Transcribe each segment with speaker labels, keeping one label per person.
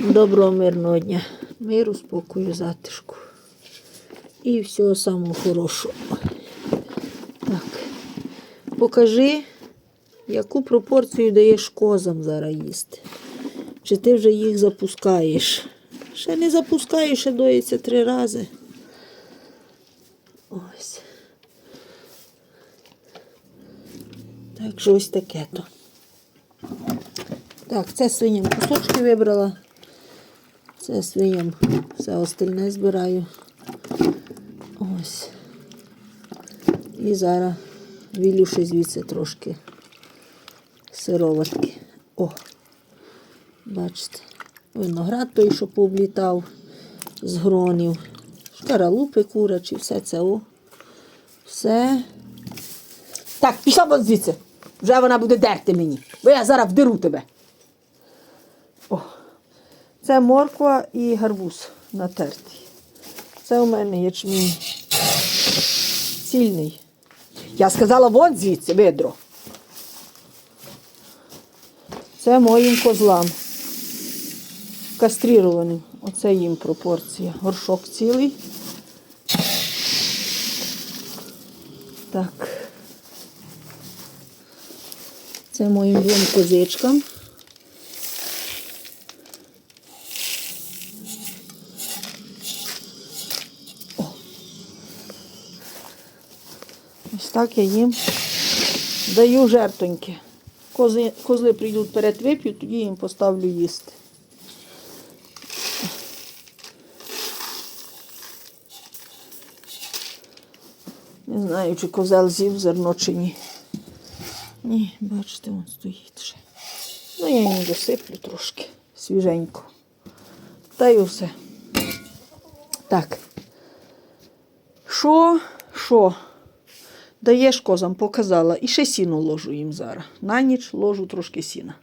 Speaker 1: Доброго мирного дня. Миру, спокою, затишку. І всього самого хорошого. Так. Покажи, яку пропорцію даєш козам зараз їсти. Чи ти вже їх запускаєш? Ще не запускаєш, ще доїться три рази. Ось. Так що ось таке то. Так, це свиням кусочки вибрала. Це свиням все остальне збираю. Ось. І зараз вілю звідси трошки сироватки. О! Бачите, виноград той, що пооблітав з гронів, шкаралупи курячі, все це о. Все.
Speaker 2: Так, пішла вон звідси. Вже вона буде дерти мені, бо я зараз вдеру тебе.
Speaker 1: О, це морква і гарбуз натертий. Це у мене ячмінь цільний.
Speaker 2: Я сказала вон звідси, видро.
Speaker 1: Це моїм козлам. Кастрірованим. Оце їм пропорція. Горшок цілий. Так. Це моїм двом козичкам. Так я їм даю жертоньки. Кози, козли прийдуть перед вип'ють, тоді їм поставлю їсти. Не знаю, чи козел з'їв зерно чи ні. Ні, бачите, він стоїть ще. Ну, я йому досиплю трошки свіженько. Та й усе. Так. Що? Що? Даєш козам, показала. І ще сіно ложу їм зараз. На ніч ложу трошки сіна.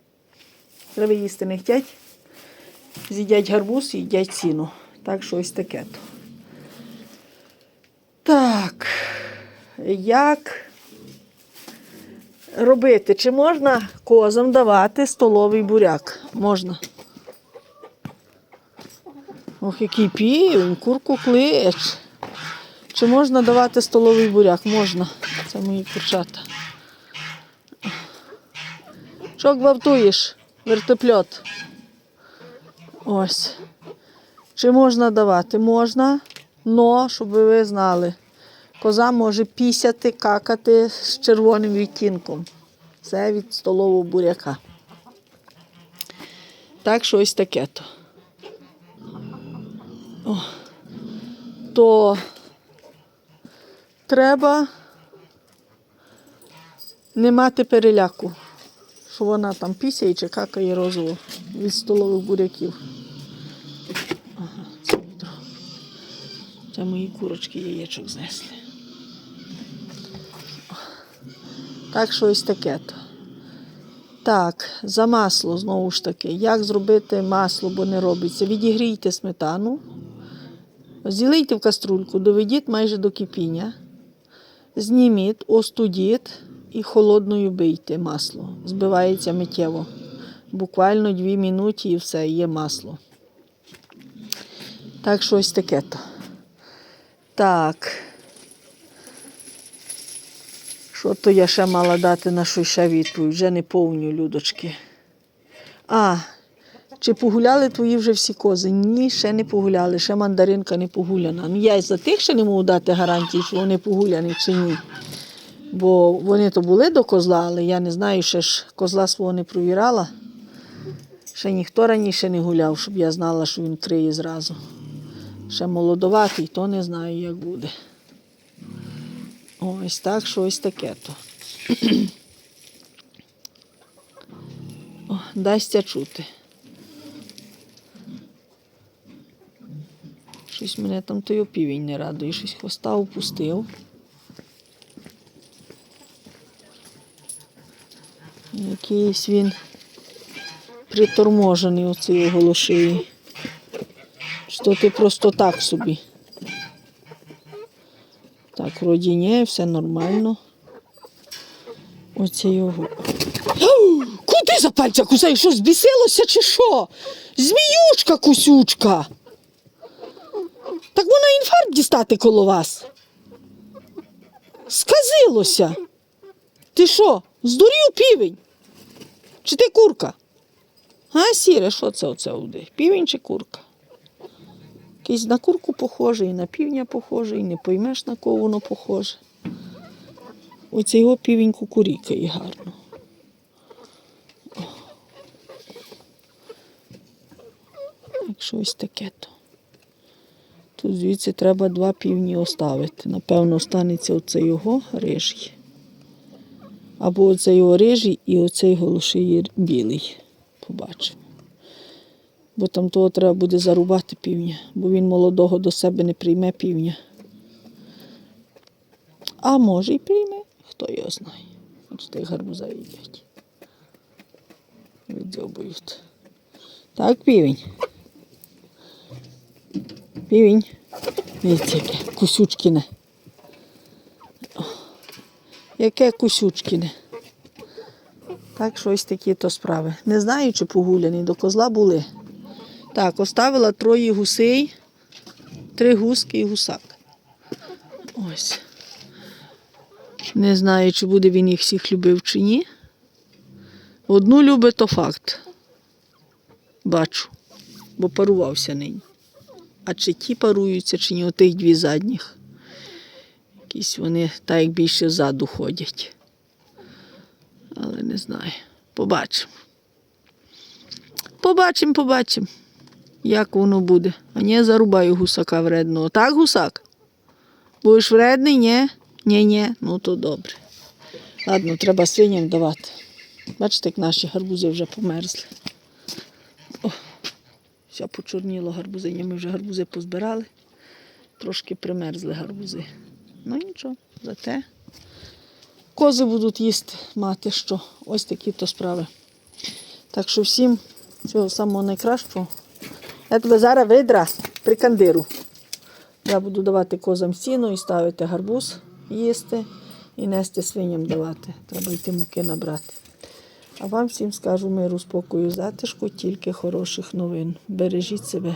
Speaker 1: Треба їсти не хотять. З'їдять гарбуз і їдять сіно. Так що ось таке то. Так. Як робити? Чи можна козам давати столовий буряк? Можна. Ох, який півень, курку клич. Чи можна давати столовий буряк? Можна. Це мої курчата. Що гвалтуєш? Вертопльот. Ось. Чи можна давати? Можна, но, щоб ви знали, коза може пісяти, какати з червоним відтінком. Це від столового буряка. Так що ось таке то. То треба не мати переляку, що вона там пісяє чи какає розово від столових буряків. Ага, це відро. Це мої курочки яєчок знесли. Так що ось таке. Так, за масло знову ж таки. Як зробити масло, бо не робиться? Відігрійте сметану, зілийте в каструльку, доведіть майже до кипіння. Зніміть, остудіть і холодною бийте масло. Збивається миттєво. Буквально 2 минуті і все, є масло. Так що ось таке то. Так. Що то я ще мала дати на що ще відповідь? Вже не повню, людочки. А, чи погуляли твої вже всі кози? Ні, ще не погуляли, ще мандаринка не погуляна. Ну, я й за тих ще не можу дати гарантії, що вони погуляні чи ні. Бо вони то були до козла, але я не знаю, ще ж козла свого не провірала. Ще ніхто раніше не гуляв, щоб я знала, що він криє зразу. Ще молодоватий, то не знаю, як буде. Ось так, що ось таке то. Дасться чути. Щось мене там той опівень не радує, щось хвоста опустив. Якийсь він приторможений цій голошиї. Що ти просто так собі. Так, вроді ні, все нормально. Оце його. Куди за пальця кусаєш? Що, збісилося чи що? Зміючка кусючка. Так вона інфаркт дістати коло вас. Сказилося. Ти що, здурів півень? Чи ти курка? А, сіре, що це оце уди? Півень чи курка? Якийсь на курку похожий, і на півня похожий, не поймеш, на кого воно похоже. Оце його півень кукурікає гарно. Якщо ось таке то. Тут звідси треба два півні оставити. Напевно, останеться оце його рижий. Або оцей його рижий і оцей голошиї білий. Побачимо. Бо там того треба буде зарубати півня, бо він молодого до себе не прийме півня. А може й прийме, хто його знає. Бачите, як гарбуза їдять. Відзьобують. Так, півень. Півень. Дивіться, яке кусючкине. О, Яке кусючкине. Так, що ось такі то справи. Не знаю, чи погуляні, до козла були. Так, оставила троє гусей, три гуски і гусак. Ось. Не знаю, чи буде він їх всіх любив чи ні. Одну любить, то факт. Бачу, бо парувався нині. А чи ті паруються, чи ні отих дві задніх. Якісь вони так як більше ззаду ходять. Але не знаю. Побачимо. Побачимо, побачимо, як воно буде. А ні, зарубаю гусака вредного. Так, гусак? Будеш вредний, ні? Ні, ні, ну то добре. Ладно, треба свиням давати. Бачите, як наші гарбузи вже померзли. О, все почорніло гарбузиня. Ми вже гарбузи позбирали. Трошки примерзли гарбузи. Ну нічого, зате кози будуть їсти, мати що. Ось такі то справи. Так що всім всього самого найкращого. Я тебе зараз видра прикандиру. Я буду давати козам сіно і ставити гарбуз їсти і нести свиням давати. Треба йти муки набрати. А вам всім скажу миру, спокою, затишку, тільки хороших новин. Бережіть себе.